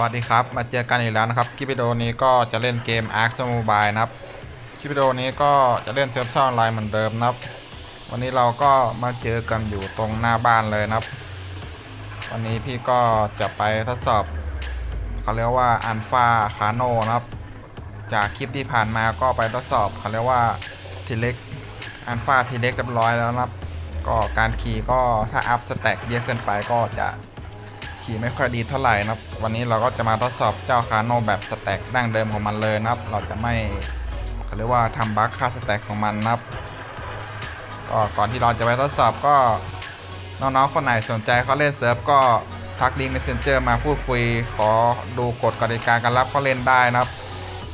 วัสดีครับ มาเจอกันอีกแล้วนะครับคลิปวิดีโอนี้ก็จะเล่นเกม Ark Mobile นะครับคลิปวิดีโอนี้ก็จะเล่นเซิร์ฟซ่อนไลน์เหมือนเดิมนะครับ วันนี้เราก็มาเจอกันอยู่ตรงหน้าบ้านเลยนะครับ วันนี้พี่ก็จะไปทดสอบเขาเรียกว่าอันฟาคาโนนะครับ จากคลิปที่ผ่านมาก็ไปทดสอบเขาเรียกว่าทีเล็กอันฟาทีเล็กเรียบร้อยแล้วนะครับ ก็การขี่ก็ถ้าอัพสแต็กเยอะเกินไปก็จะ ขี่ไม่ค่อยดีเท่าไหร่นะครับ วันนี้เราก็จะมาทดสอบเจ้าคาโนแบบสแต็กดั้งเดิมของมันเลยนะครับ เราจะไม่เขาเรียกว่าทำบั๊กค่าสแต็กของมันนะครับก็ก่อนที่เราจะไปทดสอบก็น้องๆคนไหนสนใจเขาเล่นเซิร์ฟก็ทักลิงก์ Messenger มาพูดคุย ขอดูกฎกติกาการรับเขาเล่นได้นะครับ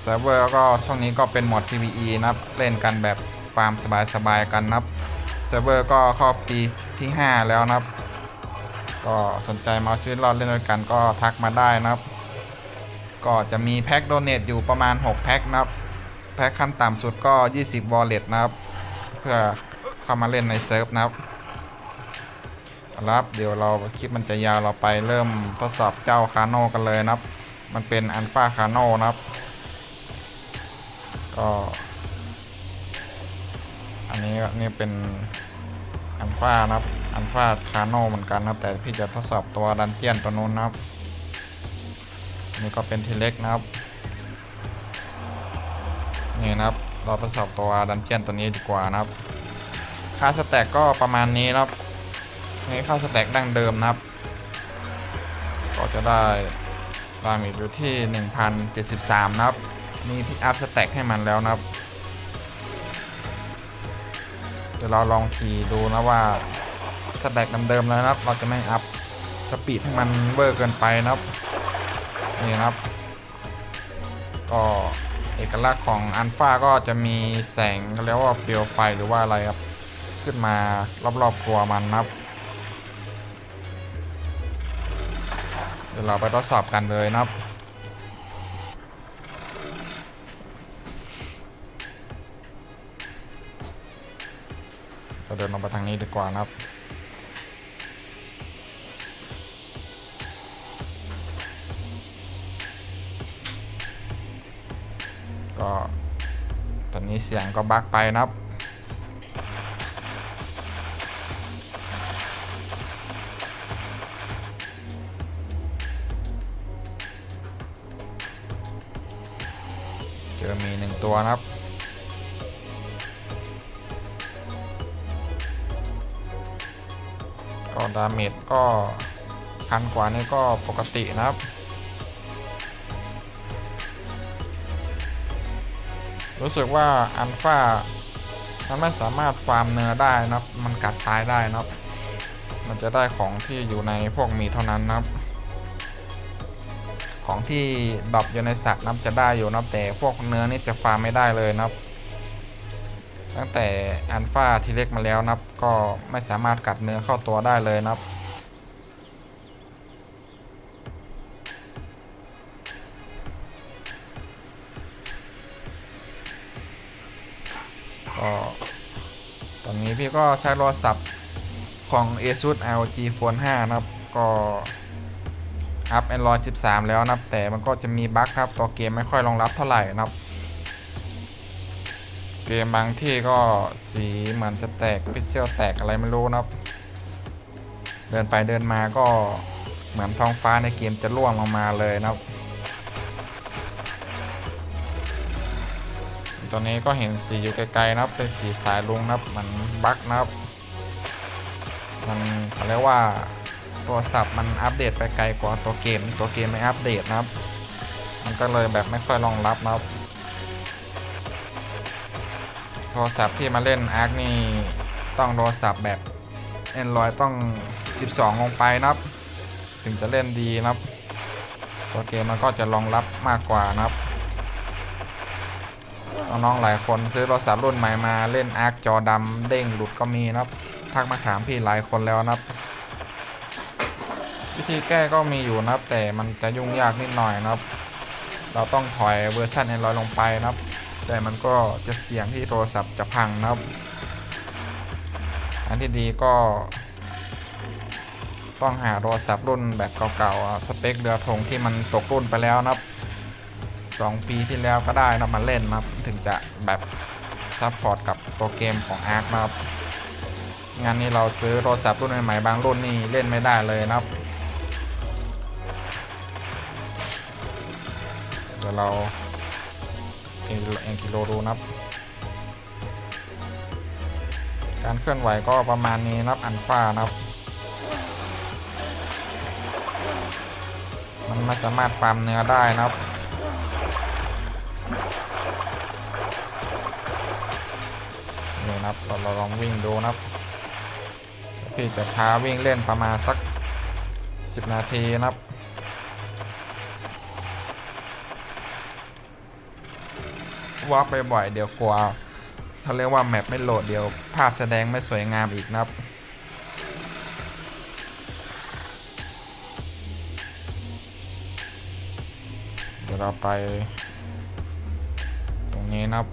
เซิร์ฟเวอร์ก็ช่องนี้ก็เป็นโหมด PVE นะครับ เล่นกันแบบฟาร์มสบายๆกันนะครับเซิร์ฟเวอร์ก็เข้าปีที่ 5 แล้วนะครับ ก็สนใจมาชีวิตรอดเล่นด้วยกันก็ทักมาได้นะครับ ก็จะมีแพ็คโดเนทอยู่ประมาณ 6 แพ็คนะครับ แพ็คขั้นต่ำสุดก็ 20 วอลเล็ตนะครับ เพื่อเข้ามาเล่นในเซิร์ฟนะครับครับเดี๋ยวเราคลิปมันจะยาวเราไปเริ่มทดสอบเจ้าคาโนกันเลยนะครับ มันเป็นอันฟาคาโนนะครับ ก็ อันนี้นี่เป็น อันฟานะครับอันฟาคาโนเหมือนกันนะครับ แต่พี่จะทดสอบตัวดันเจียนตัวนู้นนะครับ นี่ก็เป็นทีเล็กนะครับ นี่นะครับ เราทดสอบตัวดันเจียนตัวนี้ดีกว่านะครับ ค่าสแต็กก็ประมาณนี้นะครับ นี่ค่าสแต็กดั้งเดิมนะครับ ก็จะได้ดาเมจอยู่ที่ 1073 นะครับมีที่อัพสแต็กให้มันแล้วนะครับ ดี๋ยวเราลองขี่ดูนะว่าสแต็กเดิมๆแล้วนะครับ เราจะไม่อัพสปีดให้มันเวอร์เกินไปนะครับ นี่นะครับ ก็เอกลักษณ์ของอันฟาก็จะมีแสงเรียกว่าเปลวไฟหรือว่าอะไรครับ ขึ้นมารอบๆตัวมันนะครับ เดี๋ยวเราไปทดสอบกันเลยนะครับ เดินลงไปทางนี้ดีกว่านะครับก็ตอนนี้เสียงก็บักไปนะครับ เจอมีหนึ่งตัวนะครับ ก็ดาเมจก็พันกว่านี่ก็ปกตินะครับ รู้สึกว่าอันฟามันไม่สามารถฟาร์มเนื้อได้นะครับ มันกัดตายได้นะครับ มันจะได้ของที่อยู่ในพวกมีเท่านั้นนะครับ ของที่ดรอปอยู่ในสัตว์นับจะได้อยู่นับแต่พวกเนื้อนี่จะฟาร์มไม่ได้เลยนะครับ ตั้งแต่อันฟาทีเล็กมาแล้วนะครับ ก็ไม่สามารถกัดเนื้อเข้าตัวได้เลยนะครับ ก็ตอนนี้พี่ก็ใช้โทรศัพท์ของ ASUS ROG Phone 5 นะครับ ก็อัพ Android 13 แล้วนะครับ แต่มันก็จะมีบั๊กครับ ตัวเกมไม่ค่อยรองรับเท่าไหร่นะครับ เกมบางที่ก็สีเหมือนจะแตกพิกเซลแตกอะไรไม่รู้นะครับ เดินไปเดินมาก็เหมือนท้องฟ้าในเกมจะร่วงลงมาเลยนะครับ ตอนนี้ก็เห็นสีอยู่ไกลๆนะครับ เป็นสีสายลุงนะครับมันบั๊กนะครับ มันเขาเรียกว่าตัวสับมันอัปเดตไปไกลกว่าตัวเกม ตัวเกมไม่อัปเดตนะครับ มันก็เลยแบบไม่ค่อยรองรับนะครับ โทรศัพท์ที่มาเล่นอาร์คนี่ต้องโทรศัพท์แบบ Android ต้อง 12 ลงไปนะครับ ถึงจะเล่นดีนะครับ ตัวเกมมันก็จะรองรับมากกว่านะครับน้องๆหลายคนซื้อโทรศัพท์รุ่นใหม่มาเล่นอาร์คจอดำเด้งหลุดก็มีนะครับทักมาถามพี่หลายคนแล้วนะครับ วิธีแก้ก็มีอยู่นะครับ แต่มันจะยุ่งยากนิดหน่อยนะครับ เราต้องถอยเวอร์ชัน Android ลงไปนะครับ แต่มันก็จะเสี่ยงที่โทรศัพท์จะพังนะครับ อันที่ดีก็ ต้องหาโทรศัพท์รุ่นแบบเก่าๆ สเปคเรือธงที่มันตกรุ่นไปแล้วนะครับสองปีที่แล้วก็ได้นะมาเล่นนะถึงจะแบบซัพพอร์ตกับตัวเกมของ Ark นะครับงานนี้เราซื้อโทรศัพท์รุ่นใหม่ๆบางรุ่นนี่เล่นไม่ได้เลยนะครับเดี๋ยวเรา เองกิโลดูนะครับ การเคลื่อนไหวก็ประมาณนี้นะครับอันฟ้านะครับ มันไม่สามารถฟาร์มเนื้อได้นะครับนี่นะครับเราเราลองวิ่งดูนะครับพี่จะพาวิ่งเล่นประมาณสัก 10 นาทีนะครับ วอล์กไปบ่อยเดี๋ยวกลัวเขาเรียกว่าแมปไม่โหลดเดี๋ยวภาพแสดงไม่สวยงามอีกนะครับเดี๋ยวเราไป ตรงนี้นะครับ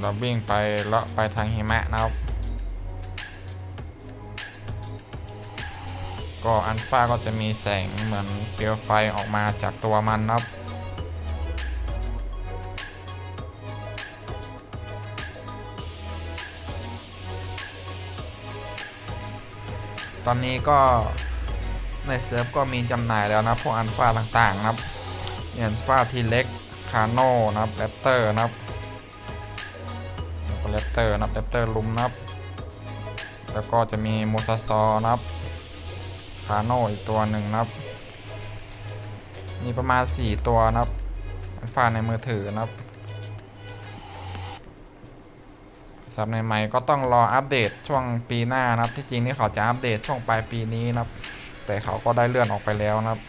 เราวิ่งไปเลาะไปทางหิมะนะครับ ก็อันฟ้าก็จะมีแสงเหมือนเปลวไฟออกมาจากตัวมันนะครับตอนนี้ก็ในเซิร์ฟก็มีจำหน่ายแล้วนะพวกอันฟ้าต่างๆนะครับอย่างอันฟ้าทีเล็กคาโน่นะครับแรปเตอร์นะครับแล้วก็แรปเตอร์นะครับแรปเตอร์ลุมนะครับ แล้วก็จะมีโมซาซอนะครับ คาโนอีกตัวหนึ่งนะครับ มีประมาณ 4 ตัวนะครับฟาในมือถือนะครับสำหรับในใหม่ก็ต้องรออัปเดตช่วงปีหน้านะครับ ที่จริงนี่เขาจะอัปเดตช่วงปลายปีนี้นะครับ แต่เขาก็ได้เลื่อนออกไปแล้วนะครับ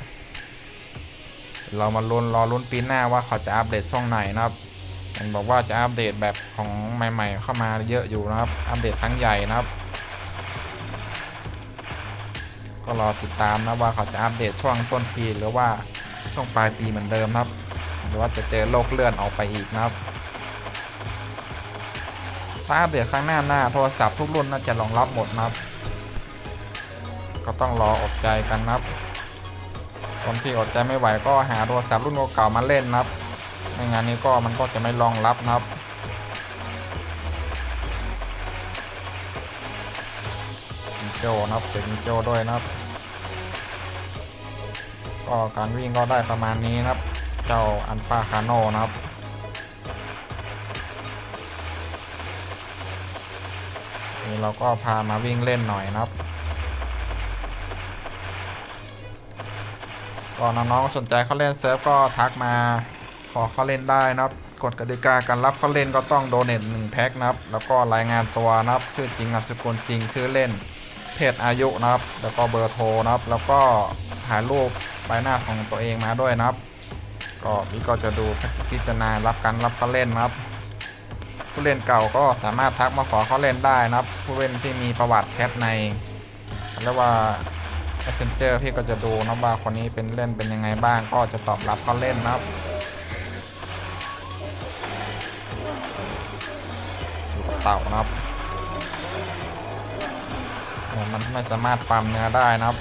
เรามาลุ้นรอลุ้นปีหน้าว่าเขาจะอัปเดตช่วงไหนนะครับเห็นบอกว่าจะอัปเดตแบบของใหม่ ๆ เข้ามาเยอะอยู่นะครับ อัปเดตครั้งใหญ่นะครับ ก็รอติดตามนะว่าเขาจะอัปเดตช่วงต้นปีหรือว่าช่วงปลายปีเหมือนเดิมครับ หรือว่าจะเจอโลกเลื่อนออกไปอีกนะครับถ้าอัปเดตครั้งหน้าหน้าโทรศัพท์ทุกรุ่นน่าจะรองรับหมดนะครับ ก็ต้องรออดใจกันนะครับคนที่อดใจไม่ไหวก็หาโทรศัพท์รุ่นเก่าๆมาเล่นนะครับในงานนี้ก็มันก็จะไม่รองรับนะครับ โจนะครับเจ็มีโจด้วยนะครับ ก็การวิ่งก็ได้ประมาณนี้นะครับ เจ้าอันฟาคาโนนะครับนี่เราก็พามาวิ่งเล่นหน่อยนะครับก็น้องๆสนใจเขาเล่นเซิร์ฟก็ทักมาขอเขาเล่นได้นะครับกฎกติกาการรับเขาเล่นก็ต้องโดเนทหนึ่งแพ็คนะครับ แล้วก็รายงานตัวนะครับ ชื่อจริงนามสกุลจริงชื่อเล่น เพศอายุนะครับ แล้วก็เบอร์โทรนะครับ แล้วก็ถ่ายรูปใบหน้าของตัวเองมาด้วยนะครับ ก็นี่ก็จะดูพิจารณารับการรับเขาเล่นนะครับ ผู้เล่นเก่าก็สามารถทักมาขอเขาเล่นได้นะครับ ผู้เล่นที่มีประวัติแชทในเรียกว่า Messenger พี่ก็จะดูนะว่าคนนี้เป็นเล่นเป็นยังไงบ้าง ก็จะตอบรับเขาเล่นนะครับสูตรเต่านะครับ มันไม่สามารถปั๊มเนื้อได้นะครับ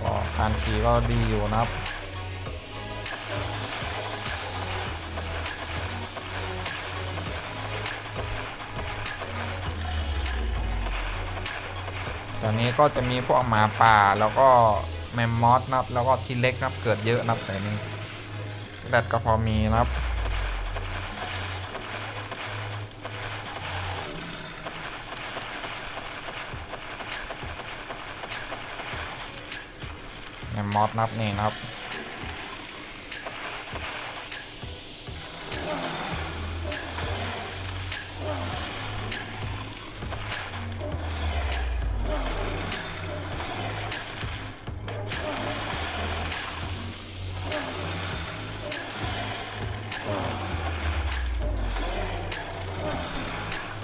ก็การขี่ก็ดีอยู่นะครับตอนนี้ก็จะมีพวกหมาป่าแล้วก็แมมมอสนะครับแล้วก็ทีเล็กนะครับเกิดเยอะนะครับแต่นี้แรดก็พอมีนะครับ มอสนับนี่นะครับ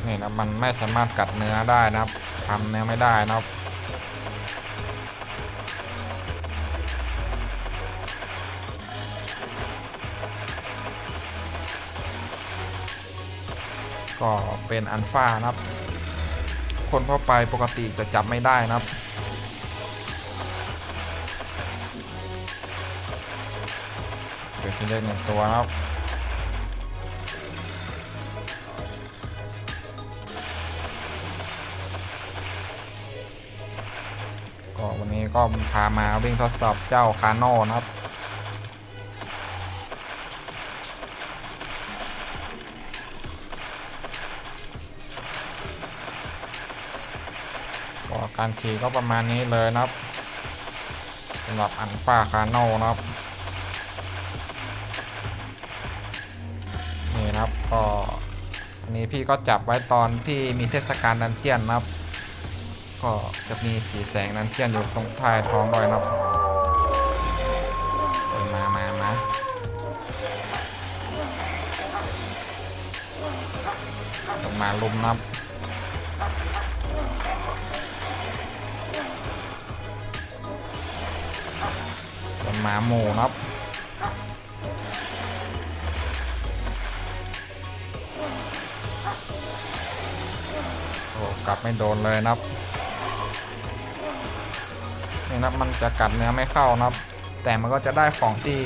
นี่นะมันไม่สามารถกัดเนื้อได้นะครับทำเนื้อไม่ได้นะครับ เป็นอันฟานะครับ คนทั่วไปปกติจะจับไม่ได้นะครับเกิดขึ้นได้หนึ่งตัวนะครับก็วันนี้ก็พามาวิ่งทดสอบเจ้าคาโน่นะครับ การขี่ก็ประมาณนี้เลยนะครับสำหรับอันฟาคาโน่นะครับ นี่นะครับก็อันนี้พี่ก็จับไว้ตอนที่มีเทศกาลดันเจียนนะครับ ก็จะมีสีแสงดันเจียนอยู่ตรงท้ายท้องด้วยนะครับมามามาลงมาลุมนะครับ หมาหมูนะครับโอ้กลับไม่โดนเลยนะครับนี่นะมันจะกัดเนื้อไม่เข้านะครับ แต่มันก็จะได้ของที่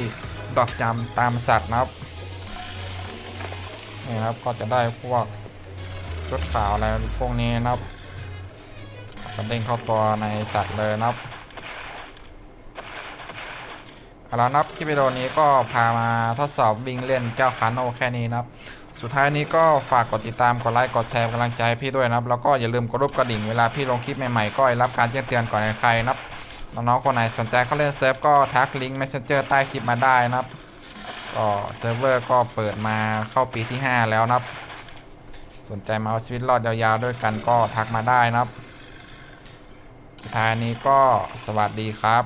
ดอกจำตามสัตว์นะครับนี่นะครับก็จะได้พวกชุดขาวอะไรพวกนี้นะครับกระเด้งเข้าตัวในสัตว์เลยนะครับ เอาละนะครับคลิปวิดีโอนี้ก็พามาทดสอบวิ่งเล่นเจ้าคาโนแค่นี้นะครับ สุดท้ายนี้ก็ฝากกดติดตาม กดไลค์ กดแชร์กำลังใจพี่ด้วยนะครับ แล้วก็อย่าลืมกดรูปกระดิ่งเวลาพี่ลงคลิปใหม่ๆ ก็รับการแจ้งเตือนก่อนใครนะครับ น้องๆคนไหนสนใจเข้าเล่นเซิร์ฟก็ทักลิงก์ Messenger ใต้คลิปมาได้นะครับ ก็เซิร์ฟเวอร์ก็เปิดมาเข้าปีที่ 5 แล้วนะครับ สนใจมาเอาชีวิตรอดยาวๆด้วยกันก็ทักมาได้นะครับสุดท้ายนี้ก็สวัสดีครับ